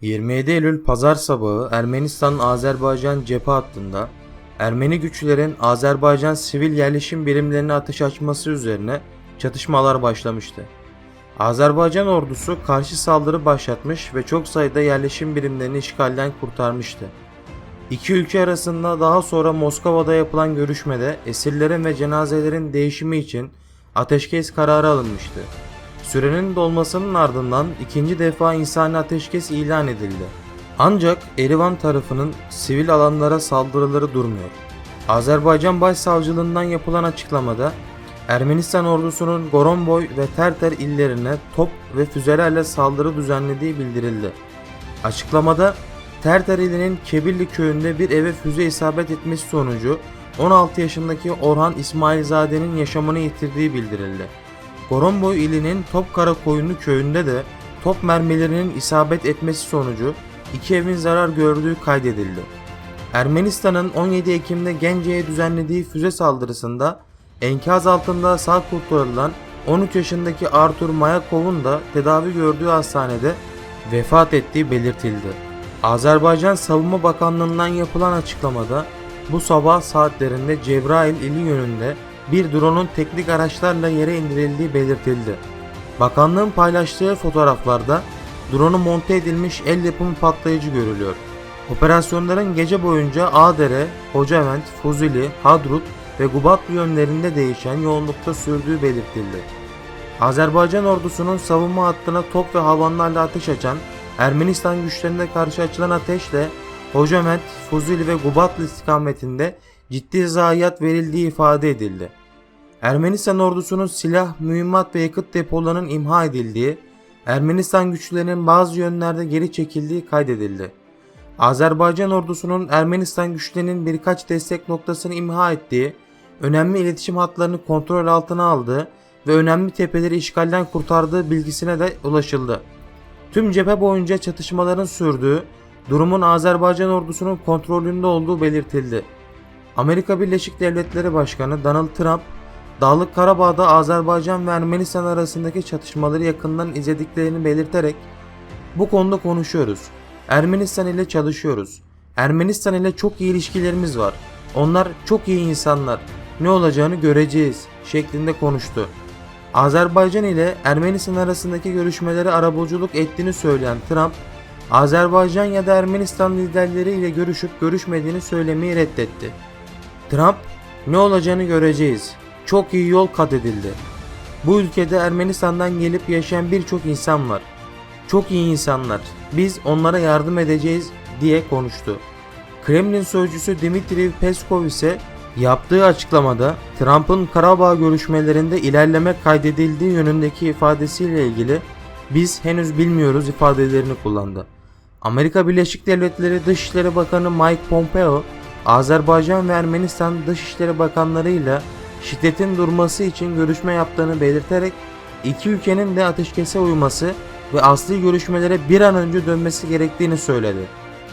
27 Eylül pazar sabahı Ermenistan-Azerbaycan cephe hattında Ermeni güçlerin Azerbaycan sivil yerleşim birimlerine ateş açması üzerine çatışmalar başlamıştı. Azerbaycan ordusu karşı saldırı başlatmış ve çok sayıda yerleşim birimlerini işgalden kurtarmıştı. İki ülke arasında daha sonra Moskova'da yapılan görüşmede esirlerin ve cenazelerin değişimi için ateşkes kararı alınmıştı. Sürenin dolmasının ardından ikinci defa insani ateşkes ilan edildi. Ancak Erivan tarafının sivil alanlara saldırıları durmuyor. Azerbaycan Başsavcılığından yapılan açıklamada Ermenistan ordusunun Goronboy ve Terter illerine top ve füzelerle saldırı düzenlediği bildirildi. Açıklamada Terter ilinin Kebirli köyünde bir eve füze isabet etmesi sonucu 16 yaşındaki Orhan İsmailzade'nin yaşamını yitirdiği bildirildi. Goronboy ilinin Topkara Koyunlu köyünde de top mermilerinin isabet etmesi sonucu iki evin zarar gördüğü kaydedildi. Ermenistan'ın 17 Ekim'de Gence'ye düzenlediği füze saldırısında enkaz altında sağ kurtarılan 13 yaşındaki Artur Mayakov'un da tedavi gördüğü hastanede vefat ettiği belirtildi. Azerbaycan Savunma Bakanlığı'ndan yapılan açıklamada bu sabah saatlerinde Cebrail ili yönünde bir drone'un teknik araçlarla yere indirildiği belirtildi. Bakanlığın paylaştığı fotoğraflarda drone'u monte edilmiş el yapımı patlayıcı görülüyor. Operasyonların gece boyunca Adere, Hocavent, Fuzuli, Hadrut ve Gubatlı yönlerinde değişen yoğunlukta sürdüğü belirtildi. Azerbaycan ordusunun savunma hattına top ve havanlarla ateş açan Ermenistan güçlerine karşı açılan ateşle Hocavent, Fuzuli ve Gubatlı istikametinde ciddi zayiat verildiği ifade edildi. Ermenistan ordusunun silah, mühimmat ve yakıt depolarının imha edildiği, Ermenistan güçlerinin bazı yönlerde geri çekildiği kaydedildi. Azerbaycan ordusunun Ermenistan güçlerinin birkaç destek noktasını imha ettiği, önemli iletişim hatlarını kontrol altına aldığı ve önemli tepeleri işgalden kurtardığı bilgisine de ulaşıldı. Tüm cephe boyunca çatışmaların sürdüğü, durumun Azerbaycan ordusunun kontrolünde olduğu belirtildi. Amerika Birleşik Devletleri Başkanı Donald Trump, Dağlık Karabağ'da Azerbaycan ve Ermenistan arasındaki çatışmaları yakından izlediklerini belirterek bu konuda konuşuyoruz. Ermenistan ile çalışıyoruz. Ermenistan ile çok iyi ilişkilerimiz var. Onlar çok iyi insanlar. Ne olacağını göreceğiz şeklinde konuştu. Azerbaycan ile Ermenistan arasındaki görüşmeleri arabuluculuk ettiğini söyleyen Trump, Azerbaycan ya da Ermenistan liderleri ile görüşüp görüşmediğini söylemeyi reddetti. Trump, ne olacağını göreceğiz. Çok iyi yol kat edildi. Bu ülkede Ermenistan'dan gelip yaşayan birçok insan var. Çok iyi insanlar. Biz onlara yardım edeceğiz diye konuştu. Kremlin sözcüsü Dmitry Peskov ise yaptığı açıklamada Trump'ın Karabağ görüşmelerinde ilerleme kaydedildiği yönündeki ifadesiyle ilgili biz henüz bilmiyoruz ifadelerini kullandı. Amerika Birleşik Devletleri Dışişleri Bakanı Mike Pompeo, Azerbaycan ve Ermenistan Dışişleri Bakanlarıyla şiddetin durması için görüşme yaptığını belirterek iki ülkenin de ateşkese uyması ve asli görüşmelere bir an önce dönmesi gerektiğini söyledi.